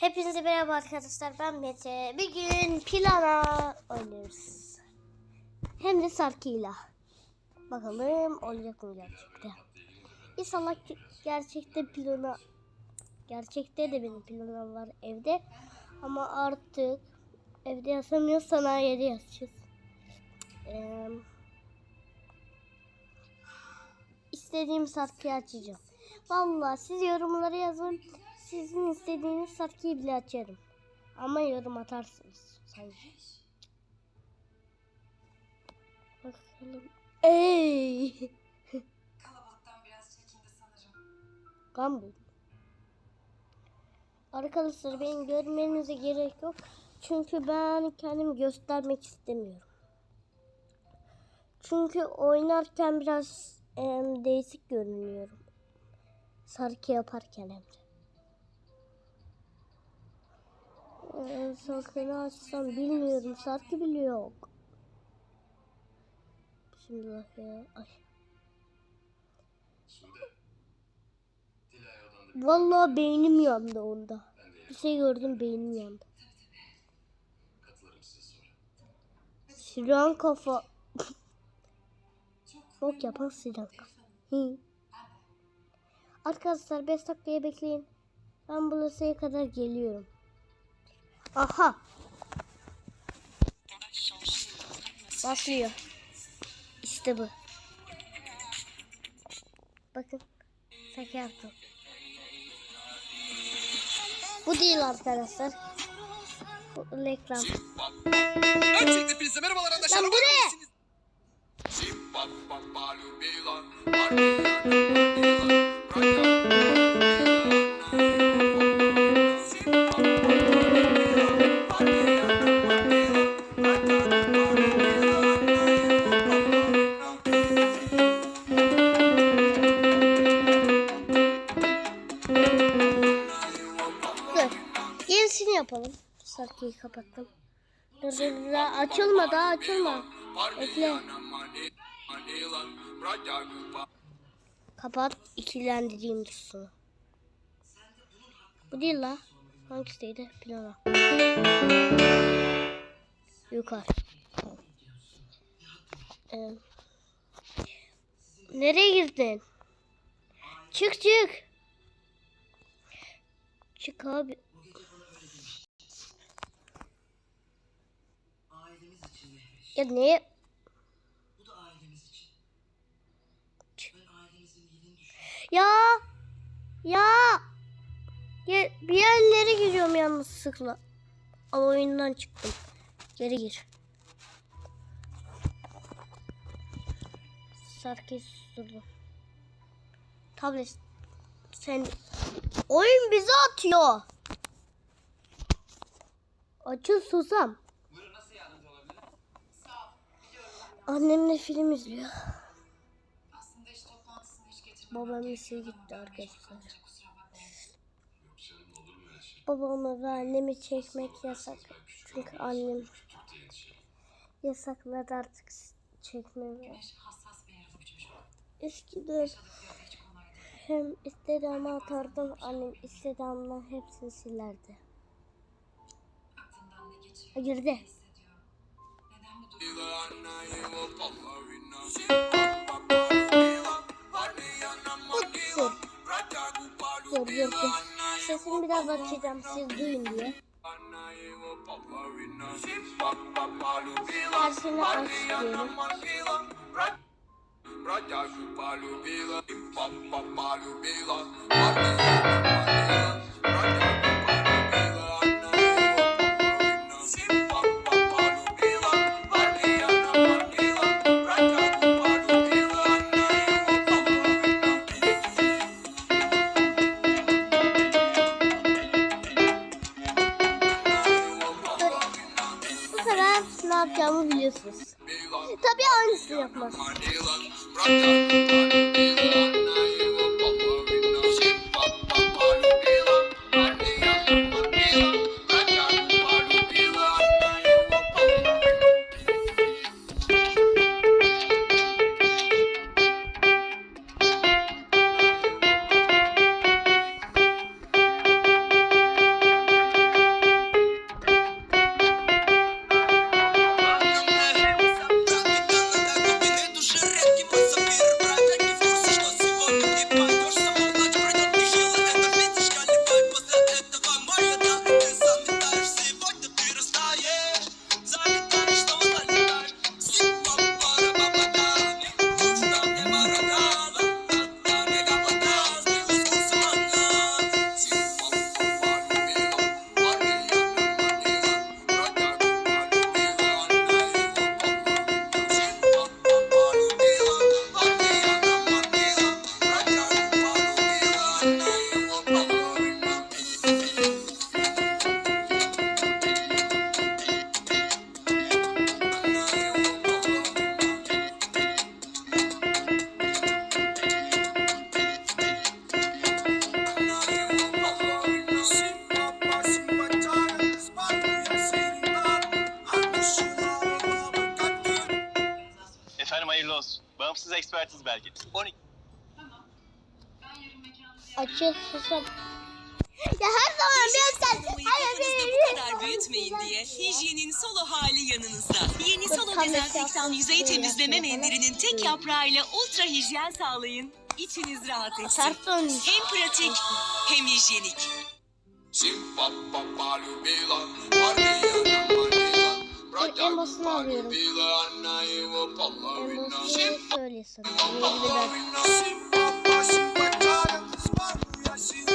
Hepinize merhaba arkadaşlar ben Mete. Bir gün plana oynuyoruz. Hem de Sarkı'yla. Bakalım olacak mı gerçekten. İnşallah gerçekte plana gerçekte de benim planım var evde. Ama artık evde yasamıyoruz sanayide yazacağız. Ee, istediğim şarkıyı açacağım. Vallahi siz yorumlara yazın. Sizin istediğiniz şarkıyı bile açarım. Ama yorum atarsınız sadece. Bakalım. Ey! Kalabalıktan biraz çekindi sanırım. Gumball. Arkadaşlar beni görmenize gerek yok. Çünkü ben kendimi göstermek istemiyorum. Çünkü oynarken biraz em, değişik görünüyorum. Sarkı yaparken hem de. Ee, sarkını açsam bilmiyorum. Sarkı bile yok. Bismillah ya. Ay. Vallahi beynim yandı onda. Bir şey gördüm beynim yandı. Siren kafa. Bok yapan siren kafa. Arkadaşlar 5 dakikaya bekleyin. Ben bulasıya kadar geliyorum. Aha. Basıyor. İşte bu. Bakın. Şaka yaptım. Bu değil arkadaşlar. Bu reklam. Öncelikle hepinize merhabalar arkadaşlar. Lan bu ne? Yapalım. Şarkıyı kapattım. Dur dur. Açılma daha açılma. Bekle. Kapat. ikilendireyim dursun. Bu değil la. Hangisiydi? Plana. Yukarı. Ee, nereye girdin? Çık çık. Çık abi. Ailemiz için Mehveş. Ya ne? Bu da ailemiz için. Ben ailemizin iyiliğini düşünüyorum. Ya. Ya. Ya bir yerlere giriyorum yanlışlıkla. Ama oyundan çıktım. Geri gir. Şarkıyı susturdum. Tablet. Sen. Oyun bizi atıyor. Açıl susam. Annemle film izliyor. Babam işe gitti arkadaşlar. Babamı ve annemi çekmek yasak. Çünkü annem yasakladı artık çekmemi. Eskiden hem Instagram'a atardım. Annem Instagram'dan hepsini silerdi. Girdi. Dur. Dur dur biraz açacağım siz duyun diye. Tersini aç diyorum. Dur. Tabii aynısını yapmaz. Ücretsiz ekspertiz belgesi. 12 Açıl susam. Ya her zaman bir sen. Hayır bu kadar büyütmeyin diye hijyenin solo hali yanınızda. Yeni solo dezenfektan yüzey temizleme mendilinin tek yaprağıyla ultra hijyen sağlayın. İçiniz rahat etsin. Hem pratik hem hijyenik. En basını alıyorum. En basını söylesem. Böyle bir dakika.